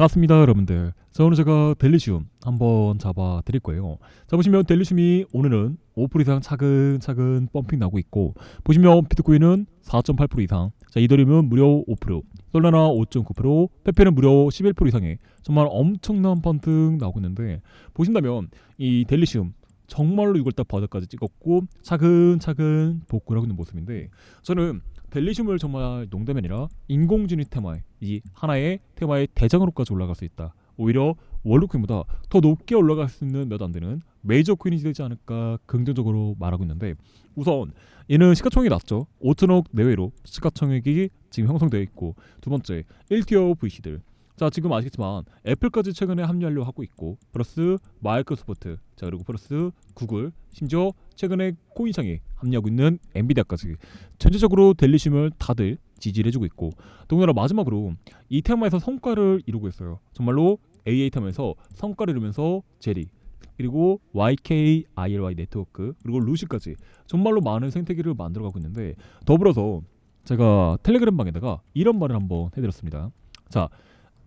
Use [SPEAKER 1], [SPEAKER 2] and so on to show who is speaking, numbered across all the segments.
[SPEAKER 1] 반갑습니다 여러분들. 자 오늘 제가 델리슘 한번 잡아 드릴 거예요. 자 보시면 델리슘이 오늘은 5% 이상 차근차근 펌핑 나고 있고 보시면 비트코인은 4.8% 이상 자 이더리움은 무려 5% 솔라나 5.9% 페페는 무려 11% 이상의 정말 엄청난 펀팅 나오고 있는데 보신다면 이 델리슘 정말로 6월달 바닥까지 찍었고 차근차근 복구를 하고 있는 모습인데 저는 델리슘을 정말 농담이 아니라 인공지능 테마에 이 하나의 테마의 대장으로까지 올라갈 수 있다. 오히려 월드코인보다 더 높게 올라갈 수 있는 몇 안 되는 메이저 코인이 되지 않을까 긍정적으로 말하고 있는데 우선 얘는 시가총액이 낮죠. 5천억 내외로 시가총액이 지금 형성되어 있고 두 번째 1티어 VC들 자 지금 아시겠지만 애플까지 최근에 합류하려 하고 있고 플러스 마이크로소프트 자 그리고 플러스 구글 심지어 최근에 코인상에 합류하고 있는 엔비디아까지 전체적으로 델리심을 다들 지지를 해주고 있고 더군다나 마지막으로 이 테마에서 성과를 이루고 있어요. 정말로 AA 테마에서 성과를 이루면서 제리 그리고 YKILY 네트워크 그리고 루시까지 정말로 많은 생태계를 만들어가고 있는데 더불어서 제가 텔레그램 방에다가 이런 말을 한번 해드렸습니다. 자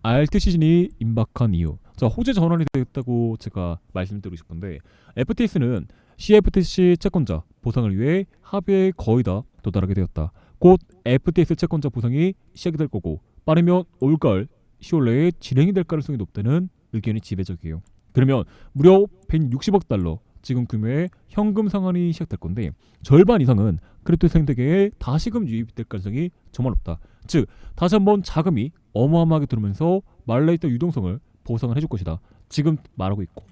[SPEAKER 1] 알트 시즌이 임박한 이유. 자, 호재 전환이 됐다고 제가 말씀드리고 싶은데 FTS는 CFTC 채권자 보상을 위해 합의에 거의 다 도달하게 되었다. 곧 FTS 채권자 보상이 시작이 될 거고 빠르면 올가을 10월 내에 진행이 될 가능성이 높다는 의견이 지배적이에요. 그러면 무려 160억 달러 지금 규모의 현금 상환이 시작될 건데 절반 이상은 크립토 생태계에 다시금 유입될 가능성이 정말 높다. 즉 다시 한번 자금이 어마어마하게 들어오면서 말라있던 유동성을 보상을 해줄 것이다. 지금 말하고 있고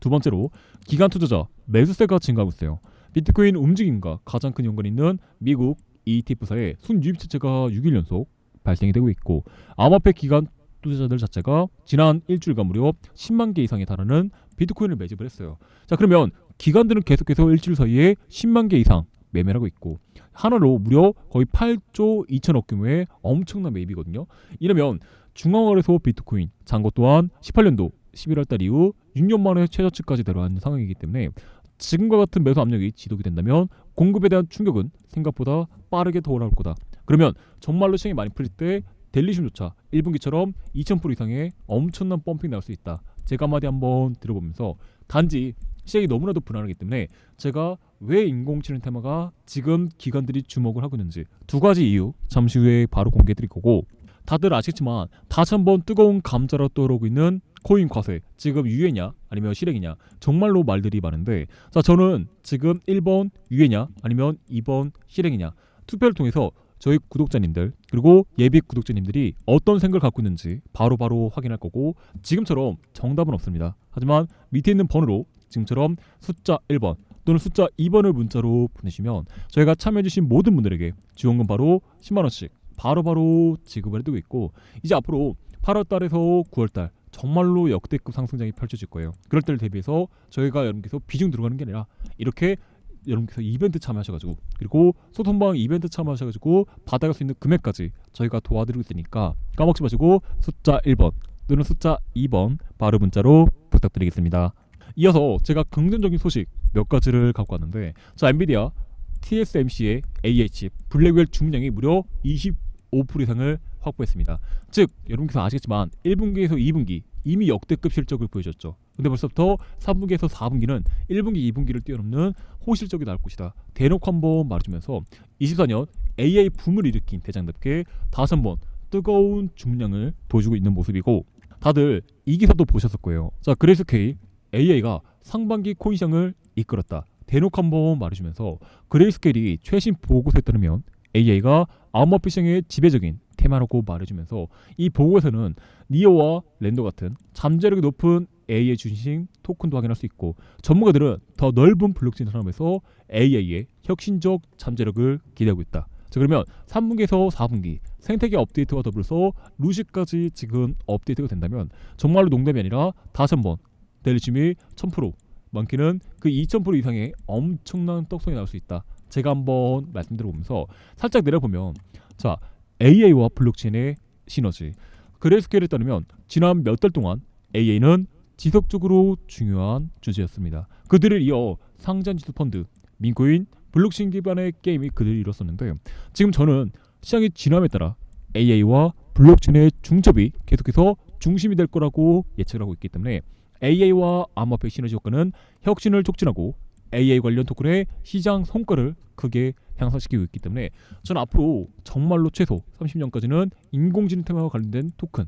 [SPEAKER 1] 두 번째로 기관 투자자 매수세가 증가하고 있어요. 비트코인 움직임과 가장 큰 연관이 있는 미국 ETF사의 순유입 자체가 6일 연속 발생이 되고 있고 암호화폐 기관 투자자들 자체가 지난 일주일간 무려 10만 개 이상에 달하는 비트코인을 매집을 했어요. 자 그러면 기관들은 계속해서 일주일 사이에 10만 개 이상 매매를 하고 있고 하나로 무려 거의 8조 2천억 규모의 엄청난 매입이거든요. 이러면 중앙거래소 비트코인 잔고 또한 18년도 11월 달 이후 6년 만에 최저치까지 내려앉는 상황이기 때문에 지금과 같은 매수 압력이 지속이 된다면 공급에 대한 충격은 생각보다 빠르게 더 올라올 거다. 그러면 정말로 시장이 많이 풀릴 때 델리즘조차 1분기처럼 2,000% 이상의 엄청난 펌핑 나올 수 있다. 제가 한마디 한번 들어보면서 단지 시장이 너무나도 불안하기 때문에 제가 왜 인공지능 테마가 지금 기관들이 주목을 하고 있는지 두 가지 이유 잠시 후에 바로 공개해 드릴 거고 다들 아시겠지만 다시 한번 뜨거운 감자로 떠오르고 있는 코인 과세 지금 유예냐 아니면 실행이냐 정말로 말들이 많은데 자 저는 지금 1번 유예냐 아니면 2번 실행이냐 투표를 통해서 저희 구독자님들 그리고 예비 구독자님들이 어떤 생각을 갖고 있는지 바로바로 바로 확인할 거고 지금처럼 정답은 없습니다. 하지만 밑에 있는 번호로 지금처럼 숫자 1번 또는 숫자 2번을 문자로 보내시면 저희가 참여해주신 모든 분들에게 지원금 바로 10만원씩 바로바로 지급을 해두고 있고 이제 앞으로 8월달에서 9월달 정말로 역대급 상승장이 펼쳐질 거예요. 그럴 때를 대비해서 저희가 여러분께서 비중 들어가는 게 아니라 이렇게 여러분께서 이벤트 참여하셔가지고 그리고 소통방 이벤트 참여하셔가지고 받아갈 수 있는 금액까지 저희가 도와드리고 있으니까 까먹지 마시고 숫자 1번 또는 숫자 2번 바로 문자로 부탁드리겠습니다. 이어서 제가 긍정적인 소식 몇 가지를 갖고 왔는데 자 엔비디아 TSMC의 AH 블랙웰 중량이 무려 25% 이상을 확보했습니다. 즉 여러분께서 아시겠지만 1분기에서 2분기 이미 역대급 실적을 보여줬죠. 근데 벌써부터 3분기에서 4분기는 1분기, 2분기를 뛰어넘는 호실적이 나올 것이다. 대놓고 한번 말해주면서 24년 AI 붐을 일으킨 대장답게 다시 한번 뜨거운 중량을 보여주고 있는 모습이고 다들 이 기사도 보셨을 거예요. 자 그레이스 K AI가 상반기 코인 시장을 이끌었다. 대놓고 한번 말해주면서 그레이스케일이 최신 보고서에 따르면 AI가 암호화폐 시장의 지배적인 테마라고 말해주면서 이 보고에서는 니오와 랜더 같은 잠재력이 높은 AI 중심 토큰도 확인할 수 있고 전문가들은 더 넓은 블록체인 산업에서 AI의 혁신적 잠재력을 기대하고 있다. 자 그러면 3분기에서 4분기 생태계 업데이트와 더불어서 루시까지 지금 업데이트가 된다면 정말로 농담이 아니라 다시 한번 델리즘이 1000% 많게는 그 2000% 이상의 엄청난 떡성이 나올 수 있다. 제가 한번 말씀드려 보면서 살짝 내려보면 자 AI와 블록체인의 시너지 그레스케일에 따르면 지난 몇 달 동안 AI는 지속적으로 중요한 주제였습니다. 그들을 이어 상장 지수 펀드, 민코인, 블록체인 기반의 게임이 그들을 이뤘었는데 지금 저는 시장의 진화에 따라 AI와 블록체인의 중첩이 계속해서 중심이 될 거라고 예측을 하고 있기 때문에 AI와 암호화폐 시너지 효과는 혁신을 촉진하고 AI 관련 토큰의 시장 성과를 크게 향상시키고 있기 때문에 저는 앞으로 정말로 최소 30년까지는 인공지능 테마와 관련된 토큰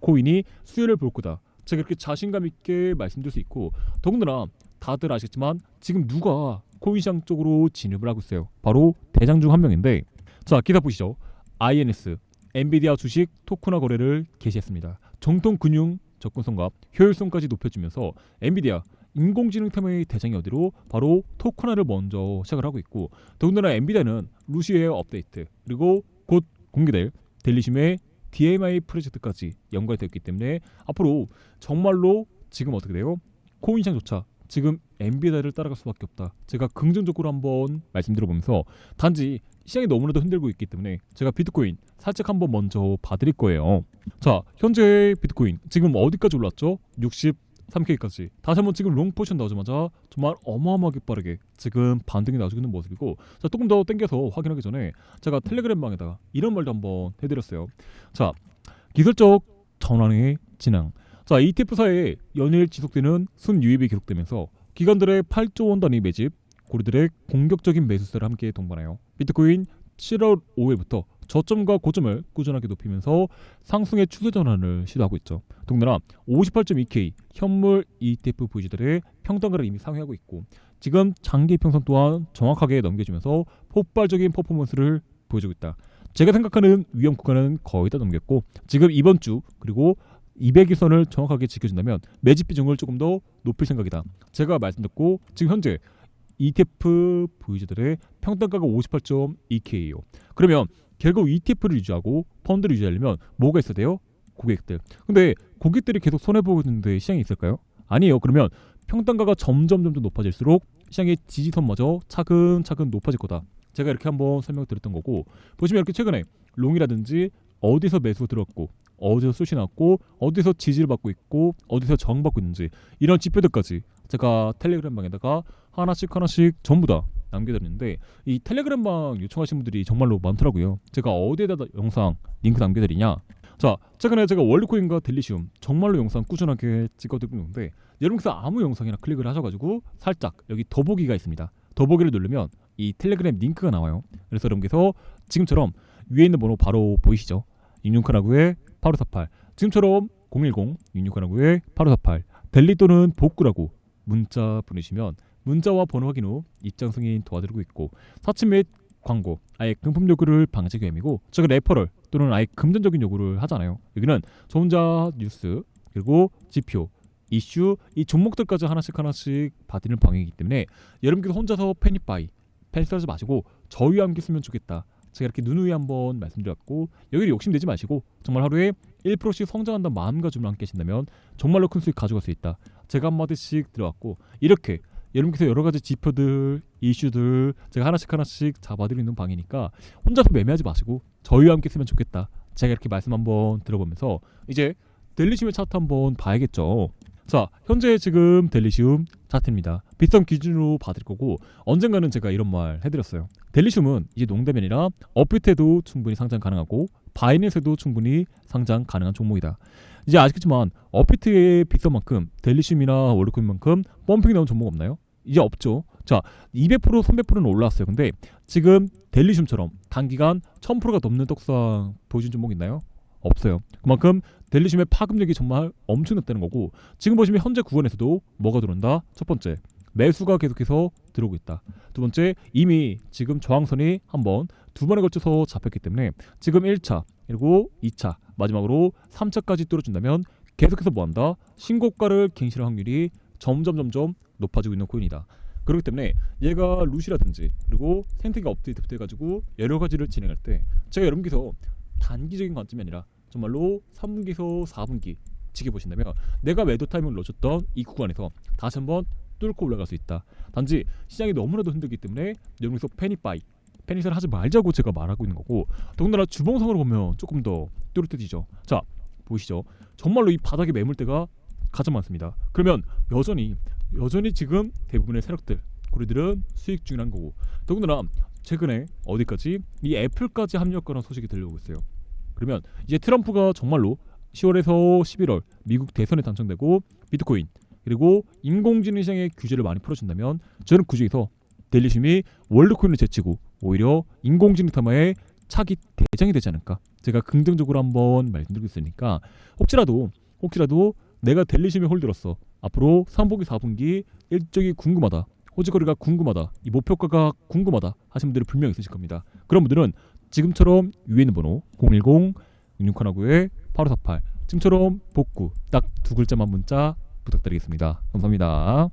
[SPEAKER 1] 코인이 수혜를 볼 거다. 제가 이렇게 자신감 있게 말씀드릴 수 있고 더군다나 다들 아시겠지만 지금 누가 코인 시장 쪽으로 진입을 하고 있어요. 바로 대장 중 한 명인데 자 기사 보시죠. INS 엔비디아 주식 토큰화 거래를 개시했습니다. 정통 금융 접근성과 효율성까지 높여주면서 엔비디아 인공지능 테마의 대장이 어디로 바로 토큰화를 먼저 시작을 하고 있고 더군다나 엔비디아는 루시의 업데이트 그리고 곧 공개될 델리심의 DMI 프로젝트까지 연관이 되었기 때문에 앞으로 정말로 지금 어떻게 돼요? 코인 시장조차 지금 엔비디아를 따라갈 수밖에 없다. 제가 긍정적으로 한번 말씀드려보면서 단지 시장이 너무나도 흔들고 있기 때문에 제가 비트코인 살짝 한번 먼저 봐드릴 거예요. 자, 현재 비트코인 지금 어디까지 올랐죠? 63K까지. 다시 한번 지금 롱 포션 나오자마자 정말 어마어마하게 빠르게 지금 반등이 나오고 있는 모습이고 자, 조금 더 땡겨서 확인하기 전에 제가 텔레그램 방에다가 이런 말도 한번 해드렸어요. 자, 기술적 전환의 진행. 자, ETF사에 연일 지속되는 순유입이 계속되면서 기관들의 8조 원 단위 매집, 고리들의 공격적인 매수세를 함께 동반하여 비트코인 7월 5일부터 저점과 고점을 꾸준하게 높이면서 상승의 추세 전환을 시도하고 있죠. 동나라 58.2K 현물 ETF 보유자들의 평단가를 이미 상회하고 있고 지금 장기 평선 또한 정확하게 넘겨주면서 폭발적인 퍼포먼스를 보여주고 있다. 제가 생각하는 위험 구간은 거의 다 넘겼고 지금 이번 주 그리고 200일선을 정확하게 지켜준다면 매집 비중을 조금 더 높일 생각이다. 제가 말씀드렸고 지금 현재 ETF 보유자들의 평단가가 58.2K예요. 그러면 결국 ETF를 유지하고 펀드를 유지하려면 뭐가 있어야 돼요? 고객들. 근데 고객들이 계속 손해 보고 있는데 시장이 있을까요? 아니에요. 그러면 평단가가 점점 점점 높아질수록 시장의 지지선마저 차근차근 높아질 거다. 제가 이렇게 한번 설명드렸던 거고 보시면 이렇게 최근에 롱이라든지 어디서 매수 들었고 어디서 수시 났고 어디서 지지를 받고 있고 어디서 저항받고 있는지 이런 지표들까지 제가 텔레그램 방에다가 하나씩 하나씩 전부 다 남겨드렸는데 이 텔레그램 방 요청하신 분들이 정말로 많더라고요. 제가 어디에다 영상 링크 남겨드리냐? 자 최근에 제가 월드코인과 델리시움 정말로 영상 꾸준하게 찍어드리고 있는데 여러분께서 아무 영상이나 클릭을 하셔가지고 살짝 여기 더보기가 있습니다. 더보기를 누르면 이 텔레그램 링크가 나와요. 그래서 여러분께서 지금처럼 위에 있는 번호 바로 보이시죠? 6619에 8548 지금처럼 010 6619에 8548 델리 또는 복구라고 문자 보내시면 문자와 번호 확인 후 입장 승인 도와드리고 있고 사칭 및 광고 아예 금품 요구를 방지 계획이고 저가 레퍼럴 또는 아예 금전적인 요구를 하잖아요. 여기는 저 혼자 뉴스 그리고 지표 이슈 이 종목들까지 하나씩 하나씩 받는 방향이기 때문에 여러분께서 혼자서 패닉바이 패닉하지 마시고 저희와 함께 쓰면 좋겠다. 제가 이렇게 누누이 한번 말씀드렸고 여기를 욕심내지 마시고 정말 하루에 1%씩 성장한다는 마음가짐으로 함께 하신다면 정말로 큰 수익 가져갈 수 있다. 제가 한마디씩 들어왔고 이렇게 여러분께서 여러 가지 지표들, 이슈들 제가 하나씩 하나씩 잡아드리는 방이니까 혼자서 매매하지 마시고 저희와 함께 쓰면 좋겠다. 제가 이렇게 말씀 한번 들어보면서 이제 델리시움 차트 한번 봐야겠죠. 자, 현재 지금 델리시움 차트입니다. 비싼 기준으로 받을 거고 언젠가는 제가 이런 말 해드렸어요. 델리시움은 이제 농담이 아니라 업비트에도 충분히 상장 가능하고 바이낸스에도 충분히 상장 가능한 종목이다. 이제 아시겠지만 업비트의 비싼 만큼 델리시움이나 월드코인만큼 펌핑이 나온 종목 없나요? 이제 없죠. 자, 200% 300%는 올라왔어요. 근데 지금 델리시움처럼 단기간 1000%가 넘는 떡상 보여준 종목 있나요? 없어요. 그만큼 델리시움의 파급력이 정말 엄청났다는 거고 지금 보시면 현재 구간에서도 뭐가 들어온다? 첫 번째 매수가 계속해서 들어오고 있다. 두 번째 이미 지금 저항선이 한번 두 번에 걸쳐서 잡혔기 때문에 지금 1차 그리고 2차 마지막으로 3차까지 뚫어준다면 계속해서 뭐한다? 신고가를 갱신할 확률이 점점 점점 높아지고 있는 코인이다. 그렇기 때문에 얘가 루시라든지 그리고 생태계 업데이트 돼가지고 여러 가지를 진행할 때 제가 여러분께서 단기적인 관점이 아니라 정말로 3분기에서 4분기 지켜보신다면 내가 매도 타이밍을 놓쳤던 이 구간에서 다시 한번 뚫고 올라갈 수 있다. 단지 시장이 너무나도 흔들기 때문에 여러분께서 패닉 바이 패닉을 하지 말자고 제가 말하고 있는 거고 더군다나 주봉상으로 보면 조금 더 뚜렷해지죠. 자 보이시죠? 정말로 이 바닥에 매물대가 가장 많습니다. 그러면 여전히 여전히 지금 대부분의 세력들 고리들은 수익 중이란 거고 더군다나 최근에 어디까지 이 애플까지 합류할 거라는 소식이 들려오고 있어요. 그러면 이제 트럼프가 정말로 10월에서 11월 미국 대선에 당선되고 비트코인 그리고 인공지능 시장의 규제를 많이 풀어준다면 저는 그 중에서 델리심이 월드코인을 제치고 오히려 인공지능 테마의 차기 대장이 되지 않을까? 제가 긍정적으로 한번 말씀드리고 있으니까 혹시라도 혹시라도 내가 델리심의 홀더로서 앞으로 3분기 4분기 일정이 궁금하다 호지거리가 궁금하다 이 목표가가 궁금하다 하시는 분들이 분명히 있으실 겁니다. 그런 분들은 지금처럼 있는 번호 010 6619에 8548 지금처럼 복구 딱 두 글자만 문자 부탁드리겠습니다. 감사합니다